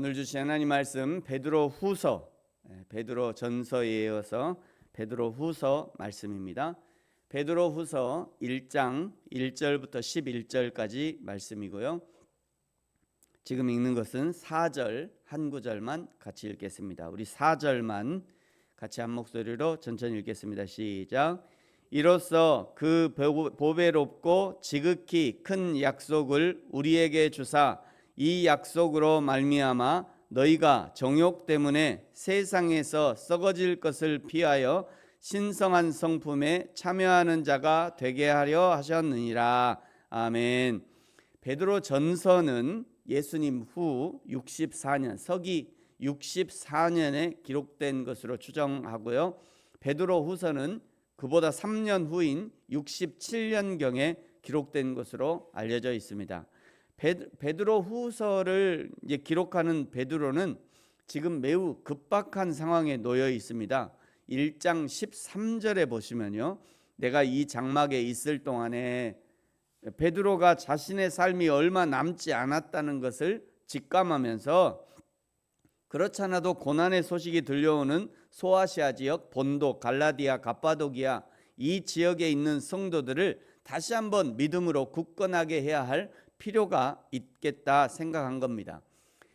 오늘 주신 하나님 말씀 베드로 후서 예, 베드로 전서에 이어서 베드로 후서 말씀입니다. 베드로 후서 1장 1절부터 11절까지 말씀이고요. 지금 읽는 것은 4절 한 구절만 같이 읽겠습니다. 우리 4절만 같이 한 목소리로 천천히 읽겠습니다. 시작. 이로써 그 보- 보배롭고 지극히 큰 약속을 우리에게 주사 이 약속으로 말미암아 너희가 정욕 때문에 세상에서 썩어질 것을 피하여 신성한 성품에 참여하는 자가 되게 하려 하셨느니라. 아멘. 베드로 전서는 예수님 후 64년 서기 64년에 기록된 것으로 추정하고요. 베드로 후서는 그보다 3년 후인 67년 경에 기록된 것으로 알려져 있습니다. 베드, 베드로 후서를 기록하는 베드로는 지금 매우 급박한 상황에 놓여 있습니다. 1장 13절에 보시면요. 내가 이 장막에 있을 동안에 베드로가 자신의 삶이 얼마 남지 않았다는 것을 직감하면서 그렇잖아도 고난의 소식이 들려오는 소아시아 지역, 본도, 갈라디아, 갑바도기아 이 지역에 있는 성도들을 다시 한번 믿음으로 굳건하게 해야 할 필요가 있겠다 생각한 겁니다.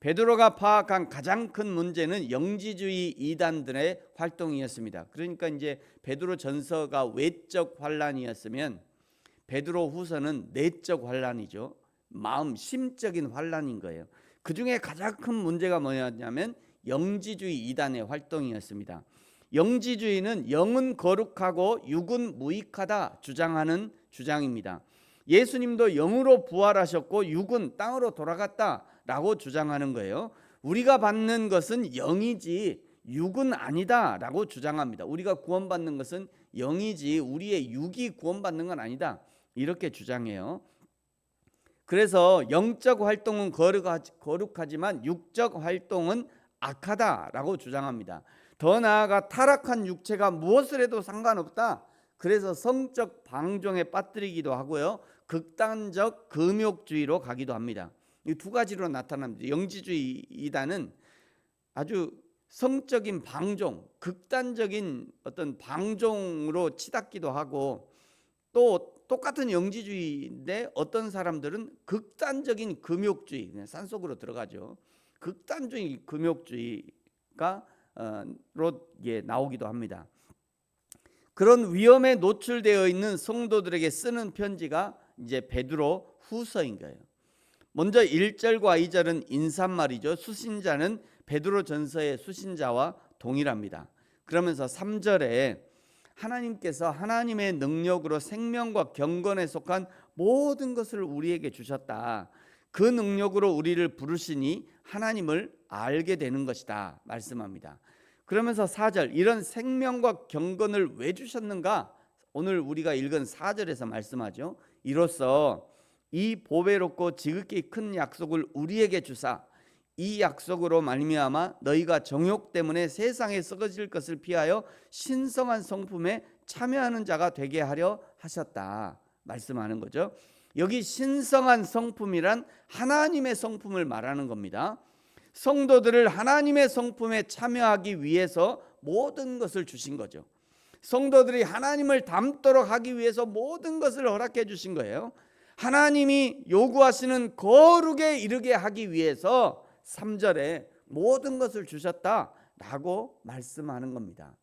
베드로가 파악한 가장 큰 문제는 영지주의 이단들의 활동이었습니다. 그러니까 이제 베드로 전서가 외적 환란이었으면 베드로 후서는 내적 환란이죠. 마음 심적인 환란인 거예요. 그 중에 가장 큰 문제가 뭐였냐면 영지주의 이단의 활동이었습니다. 영지주의는 영은 거룩하고 육은 무익하다 주장하는 주장입니다. 예수님도 영으로 부활하셨고 육은 땅으로 돌아갔다라고 주장하는 거예요. 우리가 받는 것은 영이지 육은 아니다라고 주장합니다. 우리가 구원받는 것은 영이지 우리의 육이 구원받는 건 아니다. 이렇게 주장해요. 그래서 영적 활동은 거룩하지만 육적 활동은 악하다라고 주장합니다. 더 나아가 타락한 육체가 무엇을 해도 상관없다. 그래서 성적 방종에 빠뜨리기도 하고요. 극단적 금욕주의로 가기도 합니다. 이 두 가지로 나타납니다. 영지주의 이단은 아주 성적인 방종, 극단적인 어떤 방종으로 치닫기도 하고 또 똑같은 영지주의인데 어떤 사람들은 극단적인 금욕주의, 산속으로 들어가죠. 극단적인 금욕주의가 어, 로 예, 나오기도 합니다. 그런 위험에 노출되어 있는 성도들에게 쓰는 편지가 이제 베드로 후서인 거예요. 먼저 1절과 2절은 인사말이죠. 수신자는 베드로 전서의 수신자와 동일합니다. 그러면서 3절에 하나님께서 하나님의 능력으로 생명과 경건에 속한 모든 것을 우리에게 주셨다. 그 능력으로 우리를 부르시니 하나님을 알게 되는 것이다. 말씀합니다. 그러면서 4절 이런 생명과 경건을 왜 주셨는가? 오늘 우리가 읽은 4절에서 말씀하죠. 이로써 이 보배롭고 지극히 큰 약속을 우리에게 주사 이 약속으로 말미암아 너희가 정욕 때문에 세상에 썩어질 것을 피하여 신성한 성품에 참여하는 자가 되게 하려 하셨다 말씀하는 거죠. 여기 신성한 성품이란 하나님의 성품을 말하는 겁니다. 성도들을 하나님의 성품에 참여하기 위해서 모든 것을 주신 거죠. 성도들이 하나님을 닮도록 하기 위해서 모든 것을 허락해 주신 거예요. 하나님이 요구하시는 거룩에 이르게 하기 위해서 3절에 모든 것을 주셨다라고 말씀하는 겁니다.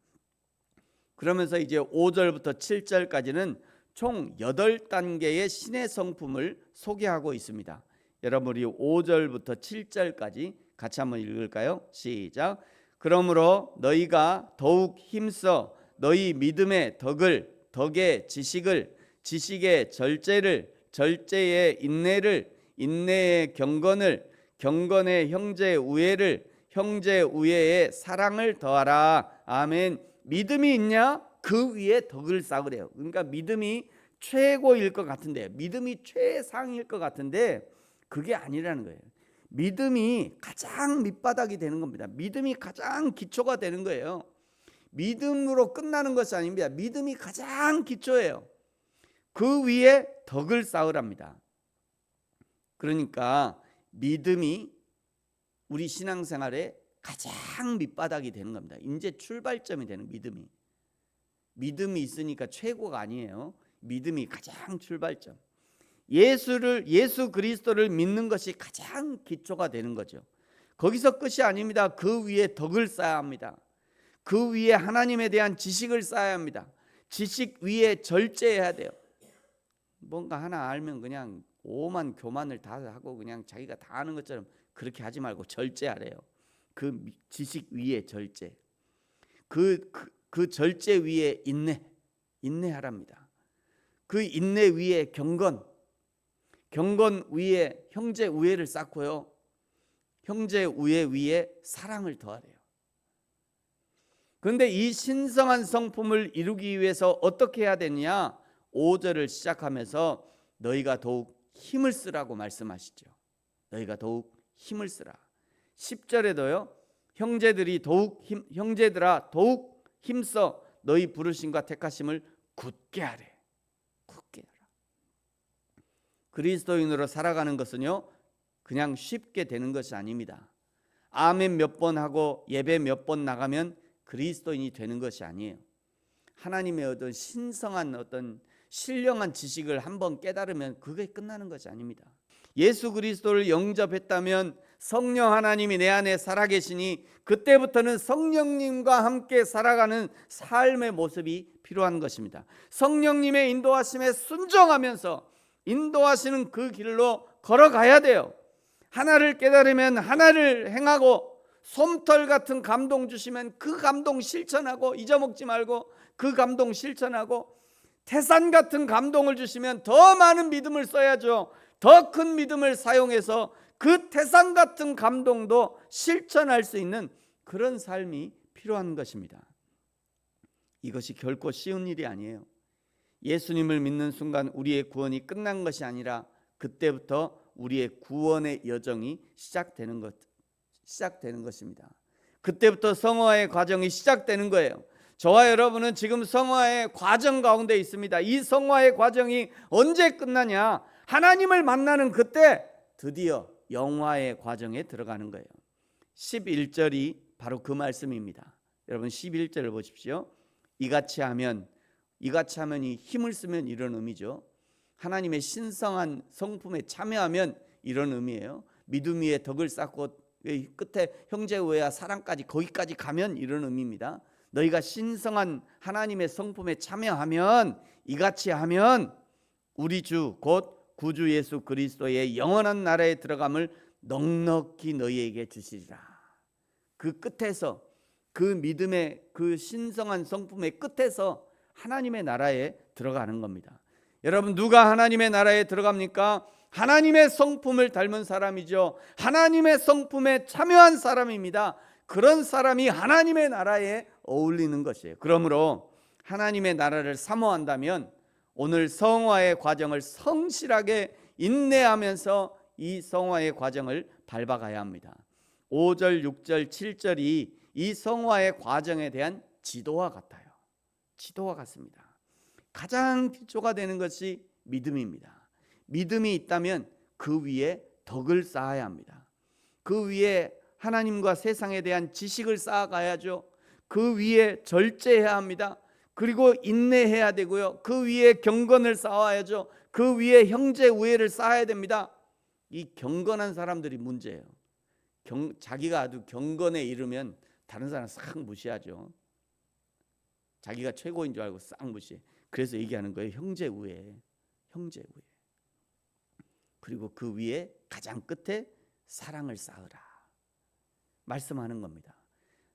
그러면서 이제 5절부터 7절까지는 총 8단계의 신의 성품을 소개하고 있습니다. 여러분 우리 5절부터 7절까지 같이 한번 읽을까요? 시작. 그러므로 너희가 더욱 힘써 너희 믿음의 덕을 덕의 지식을 지식의 절제를 절제의 인내를 인내의 경건을 경건의 형제 우애를 형제 우애의 사랑을 더하라. 아멘. 믿음이 있냐? 그 위에 덕을 쌓으래요. 그러니까 믿음이 최고일 것 같은데 믿음이 최상일 것 같은데 그게 아니라는 거예요. 믿음이 가장 밑바닥이 되는 겁니다. 믿음이 가장 기초가 되는 거예요. 믿음으로 끝나는 것이 아닙니다. 믿음이 가장 기초예요. 그 위에 덕을 쌓으랍니다. 그러니까 믿음이 우리 신앙생활의 가장 밑바닥이 되는 겁니다. 이제 출발점이 되는 믿음이. 믿음이 있으니까 최고가 아니에요. 믿음이 가장 출발점. 예수를 예수 그리스도를 믿는 것이 가장 기초가 되는 거죠. 거기서 끝이 아닙니다. 그 위에 덕을 쌓아야 합니다. 그 위에 하나님에 대한 지식을 쌓아야 합니다. 지식 위에 절제해야 돼요. 뭔가 하나 알면 그냥 오만 교만을 다 하고 그냥 자기가 다 아는 것처럼 그렇게 하지 말고 절제하래요. 그 미- 지식 위에 절제. 그, 그, 그 절제 위에 인내. 인내하랍니다. 그 인내 위에 경건. 경건 위에 형제 우애를 쌓고요. 형제 우애 위에 사랑을 더하래요. 그런데 이 신성한 성품을 이루기 위해서 어떻게 해야 되느냐? 5절을 시작하면서 너희가 더욱 힘을 쓰라고 말씀하시죠. 너희가 더욱 힘을 쓰라. 10절에도요. 형제들이 더욱 힘, 형제들아 더욱 힘써 너희 부르심과 택하심을 굳게 하래. 굳게 하라. 그리스도인으로 살아가는 것은요. 그냥 쉽게 되는 것이 아닙니다. 아멘 몇 번 하고 예배 몇 번 나가면 그리스도인이 되는 것이 아니에요. 하나님의 어떤 신성한 어떤 신령한 지식을 한번 깨달으면 그게 끝나는 것이 아닙니다. 예수 그리스도를 영접했다면 성령 하나님이 내 안에 살아계시니 그때부터는 성령님과 함께 살아가는 삶의 모습이 필요한 것입니다. 성령님의 인도하심에 순종하면서 인도하시는 그 길로 걸어가야 돼요. 하나를 깨달으면 하나를 행하고 솜털 같은 감동 주시면 그 감동 실천하고 잊어먹지 말고 그 감동 실천하고 태산 같은 감동을 주시면 더 많은 믿음을 써야죠. 더 큰 믿음을 사용해서 그 태산 같은 감동도 실천할 수 있는 그런 삶이 필요한 것입니다. 이것이 결코 쉬운 일이 아니에요. 예수님을 믿는 순간 우리의 구원이 끝난 것이 아니라 그때부터 우리의 구원의 여정이 시작되는 것 시작되는 것입니다. 그때부터 성화의 과정이 시작되는 거예요. 저와 여러분은 지금 성화의 과정 가운데 있습니다. 이 성화의 과정이 언제 끝나냐? 하나님을 만나는 그때 드디어 영화의 과정에 들어가는 거예요. 11절이 바로 그 말씀입니다. 여러분 11절을 보십시오. 이같이 하면 이같이 하면 이 힘을 쓰면 이런 의미죠. 하나님의 신성한 성품에 참여하면 이런 의미예요. 믿음 위에 덕을 쌓고 끝에 형제 우애와 사랑까지 거기까지 가면 이런 의미입니다. 너희가 신성한 하나님의 성품에 참여하면 이같이 하면 우리 주 곧 구주 예수 그리스도의 영원한 나라에 들어감을 넉넉히 너희에게 주시리라. 그 끝에서 그 믿음의 그 신성한 성품의 끝에서 하나님의 나라에 들어가는 겁니다. 여러분 누가 하나님의 나라에 들어갑니까? 하나님의 성품을 닮은 사람이죠. 하나님의 성품에 참여한 사람입니다. 그런 사람이 하나님의 나라에 어울리는 것이에요. 그러므로 하나님의 나라를 사모한다면 오늘 성화의 과정을 성실하게 인내하면서 이 성화의 과정을 밟아가야 합니다. 5절, 6절, 7절이 이 성화의 과정에 대한 지도와 같아요. 지도와 같습니다. 가장 기초가 되는 것이 믿음입니다. 믿음이 있다면 그 위에 덕을 쌓아야 합니다. 그 위에 하나님과 세상에 대한 지식을 쌓아가야죠. 그 위에 절제해야 합니다. 그리고 인내해야 되고요. 그 위에 경건을 쌓아야죠. 그 위에 형제 우애를 쌓아야 됩니다. 이 경건한 사람들이 문제예요. 경, 자기가 아주 경건에 이르면 다른 사람 싹 무시하죠. 자기가 최고인 줄 알고 싹 무시해. 그래서 얘기하는 거예요. 형제 우애, 형제 우애. 그리고 그 위에 가장 끝에 사랑을 쌓으라. 말씀하는 겁니다.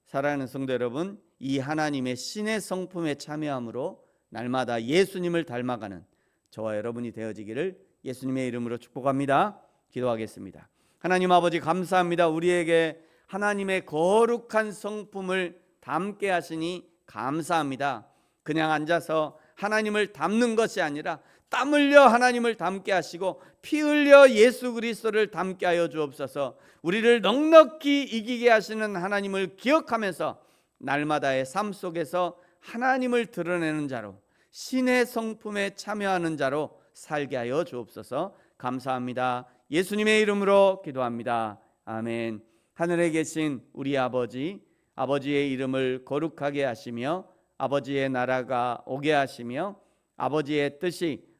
사랑하는 성도 여러분, 이 하나님의 신의 성품에 참여함으로 날마다 예수님을 닮아가는 저와 여러분이 되어지기를 예수님의 이름으로 축복합니다. 기도하겠습니다. 하나님 아버지 감사합니다. 우리에게 하나님의 거룩한 성품을 담게 하시니 감사합니다. 그냥 앉아서 하나님을 담는 것이 아니라 땀 흘려 하나님을 담게 하시고 피 흘려 예수 그리스도를 담게 하여 주옵소서. 우리를 넉넉히 이기게 하시는 하나님을 기억하면서 날마다의 삶 속에서 하나님을 드러내는 자로 신의 성품에 참여하는 자로 살게 하여 주옵소서. 감사합니다. 예수님의 이름으로 기도합니다. 아멘. 하늘에 계신 우리 아버지 아버지의 이름을 거룩하게 하시며 아버지의 나라가 오게 하시며 아버지의 뜻이